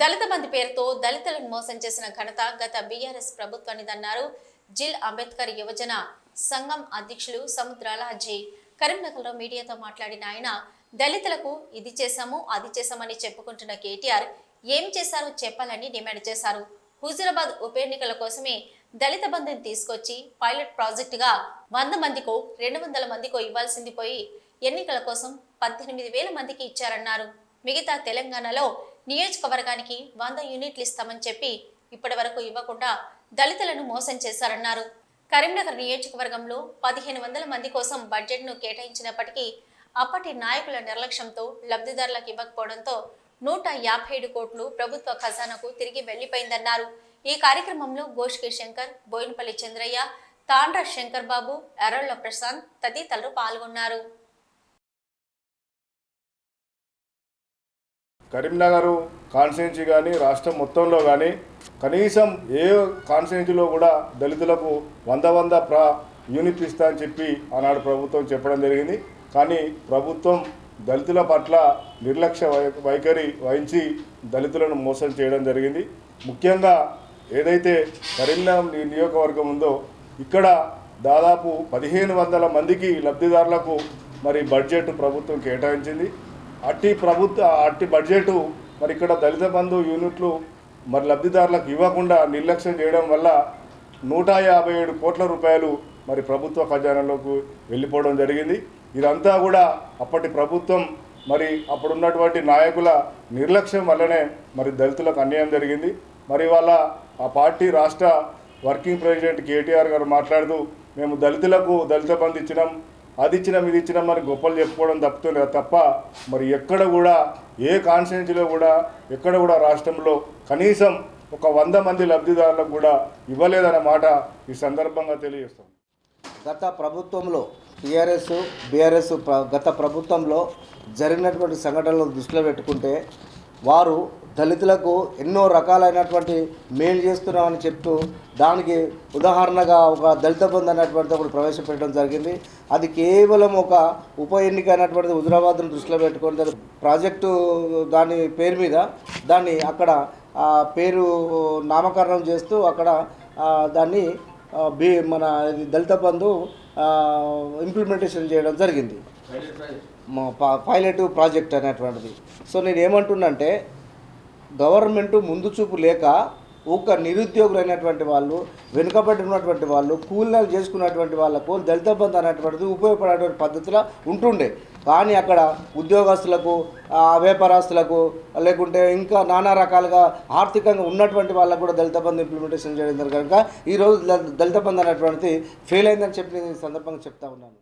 దళిత బంధు పేరుతో దళితులను మోసం చేసిన ఘనత గత బీఆర్ఎస్ ప్రభుత్వానిదన్నారు జిల్ అంబేద్కర్ యువజన సంఘం అధ్యక్షులు సముద్రాల అజయ్ కరీంనగర్లో మీడియాతో మాట్లాడిన ఆయన దళితులకు ఇది చేశాము అది చేశామని చెప్పుకుంటున్న కేటీఆర్ ఏం చేశారో చెప్పాలని డిమాండ్ చేశారు. హుజురాబాద్ ఉప ఎన్నికల కోసమే దళిత బంధుని తీసుకొచ్చి పైలట్ ప్రాజెక్టుగా వంద మందికో రెండు వందల మందికో ఇవ్వాల్సింది పోయి ఎన్నికల కోసం పద్దెనిమిది వేల మందికి ఇచ్చారన్నారు. మిగతా తెలంగాణలో నియోజకవర్గానికి వంద యూనిట్లు ఇస్తామని చెప్పి ఇప్పటి వరకు ఇవ్వకుండా దళితులను మోసం చేశారన్నారు. కరీంనగర్ నియోజకవర్గంలో పదిహేను వందల మంది కోసం బడ్జెట్ను కేటాయించినప్పటికీ అప్పటి నాయకుల నిర్లక్ష్యంతో లబ్ధిదారులకు ఇవ్వకపోవడంతో నూట యాభై ఏడు కోట్లు ప్రభుత్వ ఖజానాకు తిరిగి వెళ్ళిపోయిందన్నారు ఈ కార్యక్రమంలో గోష్కి శంకర్ బోయినపల్లి చంద్రయ్య తాండ్ర శంకర్ బాబు ఎర్రళ్ళ ప్రశాంత్ తదితరులు పాల్గొన్నారు. కరీంనగర్ కాన్స్టిట్యున్సీ కానీ రాష్ట్రం మొత్తంలో కానీ కనీసం ఏ కాన్స్టిట్యున్సీలో కూడా దళితులకు వంద వంద ప్రా యూనిట్ ఇస్తా అని చెప్పి ఆనాడు ప్రభుత్వం చెప్పడం జరిగింది. కానీ ప్రభుత్వం దళితుల పట్ల నిర్లక్ష్య వై వైఖరి వహించి దళితులను మోసం చేయడం జరిగింది. ముఖ్యంగా ఏదైతే కరీంనగర్ నియోజకవర్గం ఉందో ఇక్కడ దాదాపు పదిహేను వందల మందికి లబ్ధిదారులకు మరి బడ్జెట్ ప్రభుత్వం కేటాయించింది. అట్టి ప్రభుత్వ అట్టి బడ్జెట్ మరి ఇక్కడ దళిత బంధు యూనిట్లు మరి లబ్ధిదారులకు ఇవ్వకుండా నిర్లక్ష్యం చేయడం వల్ల నూట యాభై ఏడు కోట్ల రూపాయలు మరి ప్రభుత్వ ఖజానాలోకి వెళ్ళిపోవడం జరిగింది. ఇదంతా కూడా అప్పటి ప్రభుత్వం మరి అప్పుడున్నటువంటి నాయకుల నిర్లక్ష్యం వల్లనే మరి దళితులకు అన్యాయం జరిగింది. మరి వాళ్ళ ఆ పార్టీ రాష్ట్ర వర్కింగ్ ప్రెసిడెంట్ కేటీఆర్ గారు మాట్లాడుతూ మేము దళితులకు దళిత బంధు ఇచ్చినాం అది ఇచ్చినాం ఇది ఇచ్చినాం మరి గొప్పలు చెప్పుకోవడం తప్పుతుంది తప్ప మరి ఎక్కడ కూడా ఏ కాన్స్టిట్యున్సీలో కూడా ఎక్కడ కూడా రాష్ట్రంలో కనీసం ఒక వంద మంది లబ్ధిదారులకు కూడా ఇవ్వలేదన్న మాట ఈ సందర్భంగా తెలియజేస్తాం. గత ప్రభుత్వంలో టీఆర్ఎస్ బీఆర్ఎస్ గత ప్రభుత్వంలో జరిగినటువంటి సంఘటనలు దృష్టిలో పెట్టుకుంటే వారు దళితులకు ఎన్నో రకాలైనటువంటి మేలు చేస్తున్నామని చెప్తూ దానికి ఉదాహరణగా ఒక దళిత బంధు అనేటువంటిది ఒకటి ప్రవేశపెట్టడం జరిగింది. అది కేవలం ఒక ఉప ఎన్నిక అనేటువంటిది హుజరాబాద్ను దృష్టిలో పెట్టుకొని ప్రాజెక్టు దాని పేరు మీద దాన్ని అక్కడ పేరు నామకరణం చేస్తూ అక్కడ దాన్ని బి మన దళిత బంధు ఇంప్లిమెంటేషన్ చేయడం జరిగింది. పైలట్ ప్రాజెక్ట్ అనేటువంటిది. సో నేను ఏమంటున్నంటే గవర్నమెంట్ ముందు చూపు లేక ఒక నిరుద్యోగులైనటువంటి వాళ్ళు వెనుకబడినటువంటి వాళ్ళు కూలీలు చేసుకున్నటువంటి వాళ్ళకు దళిత బంధు అనేటువంటిది ఉపయోగపడేటువంటి పద్ధతిలో ఉంటుండే. కానీ అక్కడ ఉద్యోగస్తులకు వ్యాపారస్తులకు లేకుంటే ఇంకా నానా రకాలుగా ఆర్థికంగా ఉన్నటువంటి వాళ్ళకు కూడా దళిత బంధు ఇంప్లిమెంటేషన్ చేయడం జరిగింది. కనుక ఈరోజు దళిత బంధు అనేటువంటిది ఫెయిల్ అయిందని చెప్పి నేను సందర్భంగా చెప్తా ఉన్నాను.